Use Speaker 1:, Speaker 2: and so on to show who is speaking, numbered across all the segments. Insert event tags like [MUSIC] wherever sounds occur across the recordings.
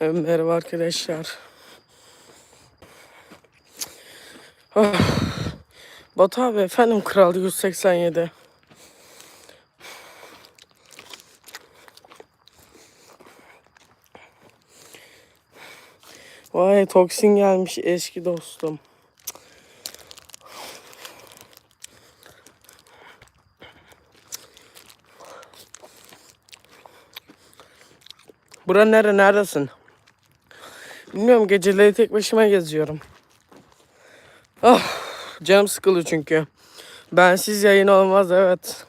Speaker 1: Merhaba arkadaşlar. Ah. Batu abi efendim Kral 187. Vay toksin gelmiş eski dostum. Bura nere neredesin? Bilmiyorum geceleri tek başıma geziyorum. Ah canım sıkılıyor çünkü. Bensiz yayın olmaz evet.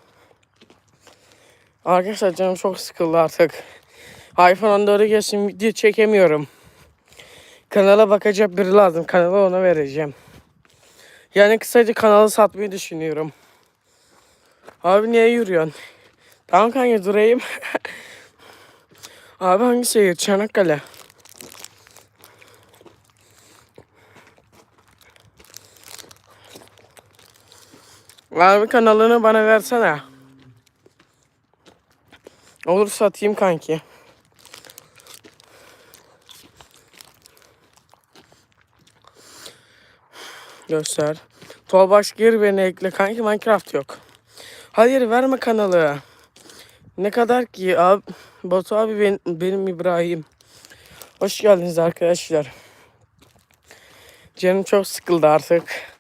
Speaker 1: Arkadaşlar canım çok sıkıldı artık. iPhone 14'e geçtim video çekemiyorum. Kanala bakacak biri lazım. Kanalı ona vereceğim. Yani kısaca kanalı satmayı düşünüyorum. Abi niye yürüyorsun? Tamam kanka durayım. [LAUGHS] Abi hangi şehir? Çanakkale. Abi kanalını bana versene. Olur satayım kanki. Göster. Tolbaş gir beni ekle kanki Minecraft yok. Hayır verme kanalı. Ne kadar ki abi Batu abi ben, benim İbrahim. Hoş geldiniz arkadaşlar. Canım çok sıkıldı artık.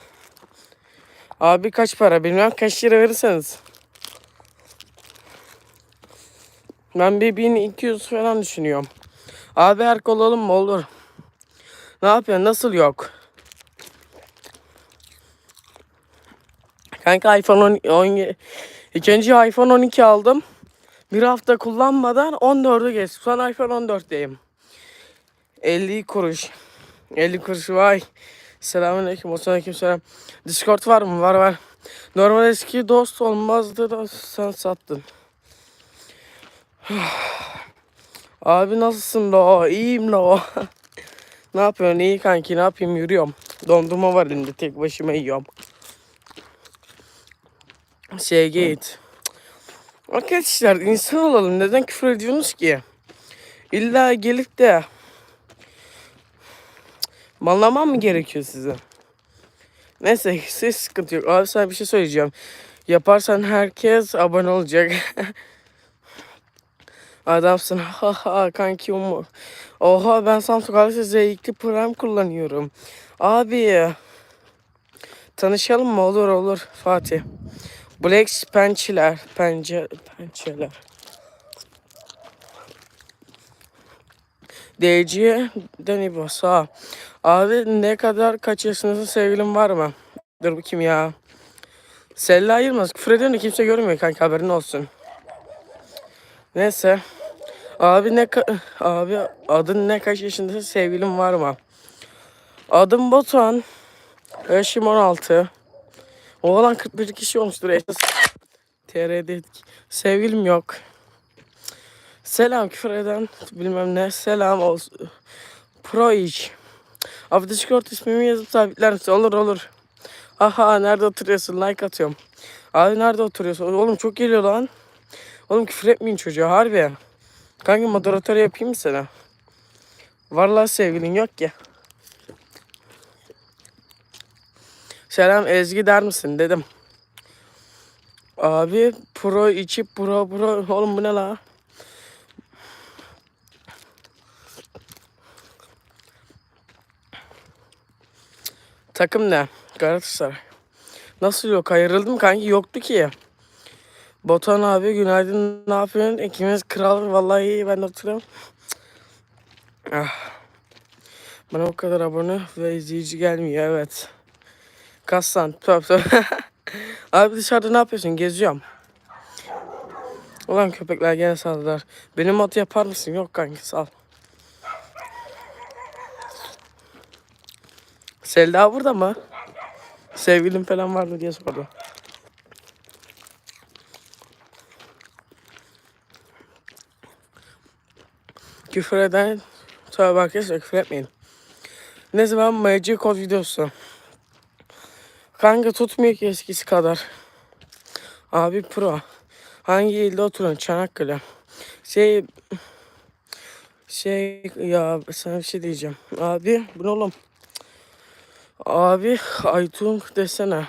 Speaker 1: Abi kaç para? Bilmem kaç lira verirseniz. Ben bir 1200 falan düşünüyorum. Abi her olalım mı olur? Ne yapıyorsun? Nasıl yok? Kanka iPhone 10, 10 ikinci iPhone 12 aldım. Bir hafta kullanmadan 14'ü geçtim. Son iPhone 14'teyim. 50 kuruş. 50 kuruş vay. Selamünaleyküm. Aleyküm selam. Discord var mı? Var var. Normal eski dost olmazdı da sen sattın. [SIGHS] Abi nasılsın lo? İyiyim lo. [LAUGHS] ne yapıyorsun? İyi kanki ne yapayım yürüyorum. Dondurma var elimde tek başıma yiyorum. Şey git. Arkadaşlar insan olalım. Neden küfür ediyorsunuz ki? İlla gelip de Mallamam mı gerekiyor size? Neyse siz sıkıntı yok. Abi sana bir şey söyleyeceğim. Yaparsan herkes abone olacak. [LAUGHS] Adamsın. [LAUGHS] Ha ha kanki umu. Oha ben Samsung Galaxy Z2 Prime kullanıyorum. Abi. Tanışalım mı? Olur olur Fatih. Black pençeler. Pence, pençeler. DC Denibo sağ. Abi ne kadar kaç yaşındasın sevgilin var mı? Dur bakayım ya. Sella ayırmaz. Küfür ediyorsun kimse görmüyor kanka haberin olsun. Neyse. Abi ne [SIGHS] abi adın ne kaç yaşındasın sevgilin var mı? Adım Batuhan. Yaşım 16. Oğlan 41 kişi olmuştur. TR'de sevgilim yok. Selam küfür eden bilmem ne. Selam olsun. Pro iş. Abi Discord ismimi yazıp sabitler misin? Olur olur. Aha nerede oturuyorsun? Like atıyorum. Abi nerede oturuyorsun? Oğlum çok geliyor lan. Oğlum küfür etmeyin çocuğa harbi. Kanka moderatör yapayım mı sana? Vallahi sevgilin yok ki. Selam Ezgi der misin dedim. Abi pro içi pro pro oğlum bu ne la? Takım ne? Galatasaray. Nasıl yok? Ayrıldım kanki yoktu ki. Botan abi günaydın ne yapıyorsun? İkimiz kral vallahi iyi ben de. Ah. Bana o kadar abone ve izleyici gelmiyor evet. Kassan töp töp. [LAUGHS] abi dışarıda ne yapıyorsun? Geziyorum. Ulan köpekler gene saldılar. Benim mod yapar mısın? Yok kanki sal. Selda burada mı? Sevgilim falan var mı diye sordu. Küfür eden tövbe arkadaşlar küfür etmeyin. Ne zaman Magic Code videosu? Kanka tutmuyor ki eskisi kadar. Abi pro. Hangi ilde oturuyorsun? Çanakkale. Şey Şey ya sana bir şey diyeceğim. Abi bu oğlum? Abi Aytung desene.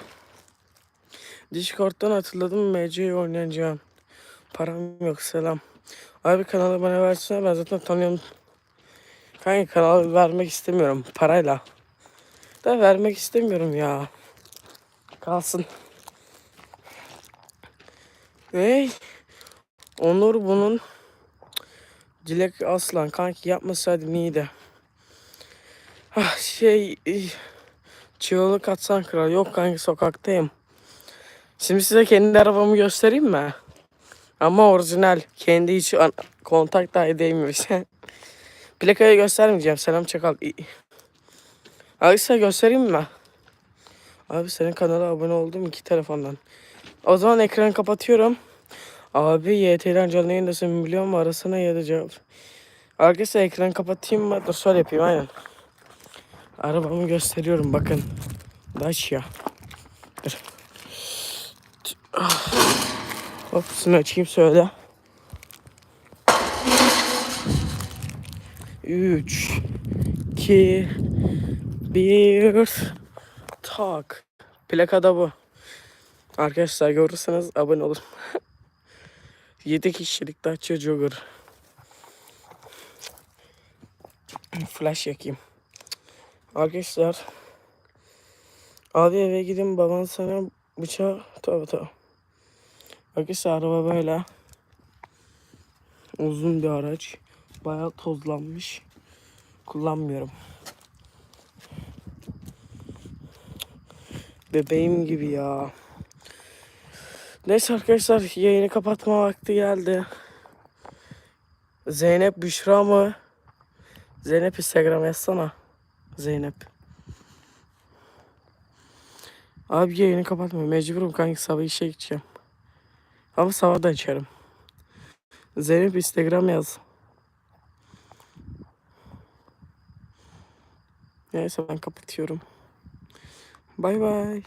Speaker 1: Discord'dan hatırladım MC'yi oynayacağım. Param yok selam. Abi kanalı bana versene ben zaten tanıyorum. Kanka kanalı vermek istemiyorum parayla. Da vermek istemiyorum ya. Kalsın. Hey. Onur bunun Dilek Aslan kanki yapmasaydım iyiydi. Ah şey çığlık atsan kral. Yok kanki sokaktayım. Şimdi size kendi arabamı göstereyim mi? Ama orijinal. Kendi hiç kontak dahi değmiyor. [LAUGHS] Plakayı göstermeyeceğim. Selam çakal. Size göstereyim mi? Abi senin kanala abone oldum iki telefondan. O zaman ekranı kapatıyorum. Abi YT'den canlı yayındasın biliyor musun? Arasına ya da cevap. Arkadaşlar ekranı kapatayım mı? Dur şöyle yapayım aynen. Arabamı gösteriyorum bakın. Dacia. Dur. Hop şunu açayım söyle. 3 2 1 Tak. Plakada bu. Arkadaşlar görürseniz abone olun. [LAUGHS] 7 kişilik Dacia Jogger. Flash yakayım. Arkadaşlar. Abi eve gidin baban sana bıçağı tabi tabi. Arkadaşlar araba böyle. Uzun bir araç. Bayağı tozlanmış. Kullanmıyorum. Bebeğim gibi ya. Neyse arkadaşlar yayını kapatma vakti geldi. Zeynep Büşra mı? Zeynep Instagram yazsana. Zeynep. Abi yayını kapatma. Mecburum kanki sabah işe gideceğim. Ama sabah da açarım. Zeynep Instagram yaz. Neyse ben kapatıyorum. Bay bay.